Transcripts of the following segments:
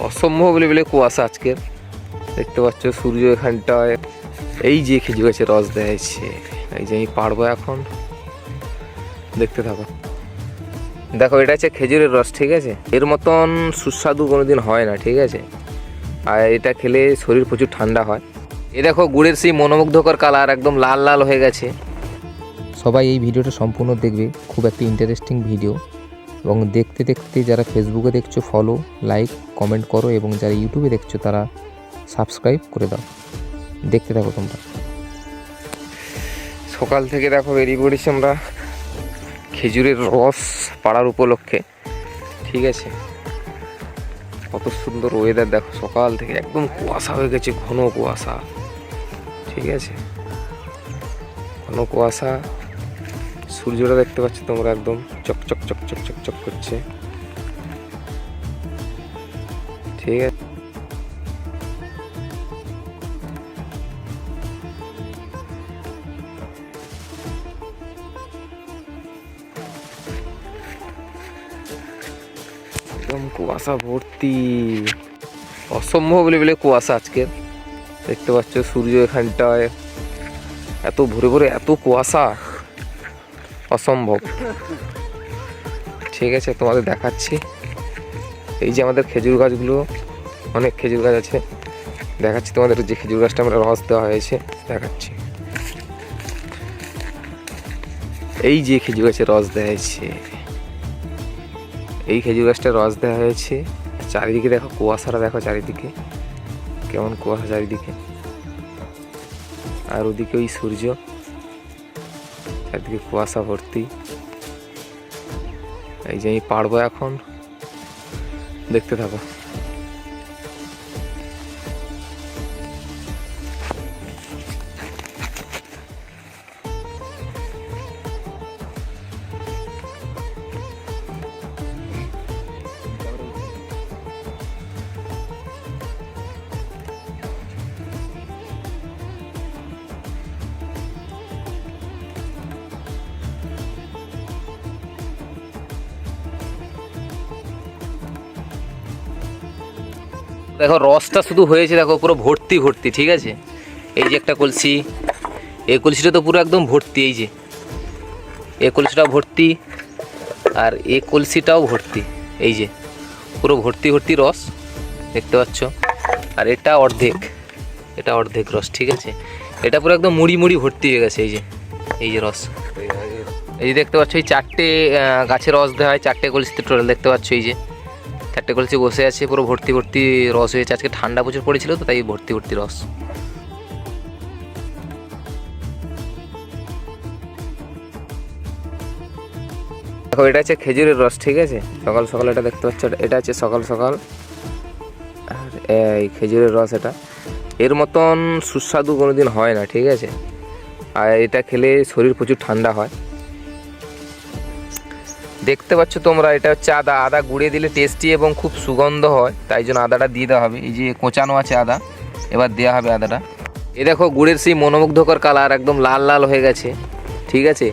অসম্ভব লেভেলে কুয়াশা আজকের দেখতে পাচ্ছ সূর্য এখানটায়। এই যে খেজুর গাছে রস দেয়ছে এই যে আমি পারব এখন। দেখতে থাকো। দেখো, এটা হচ্ছে খেজুরের রস, ঠিক আছে? এর মতন সুস্বাদু কোনোদিন হয় না, ঠিক আছে? আর এটা খেলে শরীর প্রচুর ঠান্ডা হয়। এ দেখো, গুড়ের সেই মনোমুগ্ধকর কালার একদম লাল লাল হয়ে গেছে। সবাই এই ভিডিওটা সম্পূর্ণ দেখবে। খুব একটা ইন্টারেস্টিং ভিডিও এবং দেখতে দেখতে যারা ফেসবুকে দেখছ ফলো লাইক কমেন্ট করো এবং যারা ইউটিউবে দেখছ, তারা সাবস্ক্রাইব করে দাও। দেখতে থাকো তোমরা। সকাল থেকে দেখো বেরিয়ে পড়েছি আমরা খেজুরের রস পাড়ার উপলক্ষে। ঠিক আছে? কত সুন্দর ওয়েদার দেখো সকাল থেকে একদম কুয়াশা হয়ে গেছে, ঘন কুয়াশা। ঠিক আছে? ঘন কুয়াশা। সূর্যটা দেখতে পাচ্ছ তোমরা একদম চকচক চকচক চকচক করছে। ঠিক আছে। একদম কুয়াশা ভর্তি। অসম্ভব লেভেলে কুয়াশা আজকে। দেখতে পাচ্ছ সূর্য এখানটায়। এত ভোরে ভোরে এত কুয়াশা। অসম্ভব। ঠিক আছে, তোমাদের দেখাচ্ছি। এই যে আমাদের খেজুর গাছগুলো, অনেক খেজুর গাছ আছে। দেখাচ্ছি তোমাদের যে খেজুর গাছটা আমরা রস দেওয়া হয়েছে, দেখাচ্ছি। এই যে খেজুর গাছের রস দেওয়া হয়েছে। এই খেজুর গাছটা রস দেওয়া হয়েছে। চারিদিকে দেখো, কুয়াশাটা দেখো চারিদিকে। কেমন কুয়াশা চারিদিকে। আর ওদিকে ওই সূর্য। চারিদিকে কুয়াশা ভর্তি। এই যে আমি পারব এখন। দেখতে থাকো। দেখো, রসটা শুধু হয়েছে, দেখো, পুরো ভর্তি ভর্তি, ঠিক আছে? এই যে একটা কলসি, এই কলসিটা তো পুরো একদম ভর্তি, এই যে। এই কলসিটাও ভর্তি, আর এই কলসিটাও ভর্তি, এই যে। পুরো ভর্তি ভর্তি রস, দেখতে পাচ্ছ? আর এটা অর্ধেক এটা অর্ধেক রস, ঠিক আছে? এটা পুরো একদম মুড়ি মুড়ি ভর্তি হয়ে গেছে, এই যে এই যে রস। এই যে দেখতে পাচ্ছ, এই চারটে গাছের রস দেওয়া হয়, চারটে কলসিতে টোটাল, দেখতে পাচ্ছ, এই যে। চারটে কলসি বসে আছে, পুরো ভর্তি ভর্তি রস হয়েছে। আজকে ঠান্ডা প্রচুর পড়েছিল তো, তাই ভর্তি ভর্তি রস। দেখো, এটা হচ্ছে খেজুরের রস, ঠিক আছে? সকাল সকাল এটা দেখতে পাচ্ছ, এটা হচ্ছে সকাল সকাল। আর এই খেজুরের রস এটা। এর মতন সুস্বাদু কোনোদিন হয় না, ঠিক আছে? আর এটা খেলে শরীর প্রচুর ঠান্ডা হয়। দেখতে পাচ্ছ তোমরা, এটা হচ্ছে আদা। আদা গুঁড়িয়ে দিলে টেস্টি এবং খুব সুগন্ধ হয়, তাই জন্য আদাটা দিয়ে দেওয়া হবে। এই যে কোচানো আছে আদা, এবার দেওয়া হবে আদাটা। এ দেখো, গুড়ের সেই মনোমুগ্ধকর কালার একদম লাল লাল হয়ে গেছে, ঠিক আছে?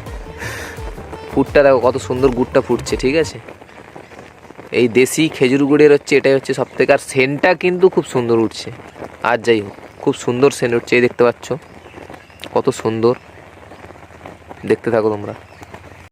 ফুটটা দেখো, কত সুন্দর গুড়টা ফুটছে, ঠিক আছে? এই দেশি খেজুর গুড়ের হচ্ছে, এটাই হচ্ছে সব থেকে আর সেন্টটা কিন্তু খুব সুন্দর উঠছে। আর যাই হোক, খুব সুন্দর সেন্ট উঠছে, এই দেখতে পাচ্ছ? কত সুন্দর। দেখতে থাকো তোমরা।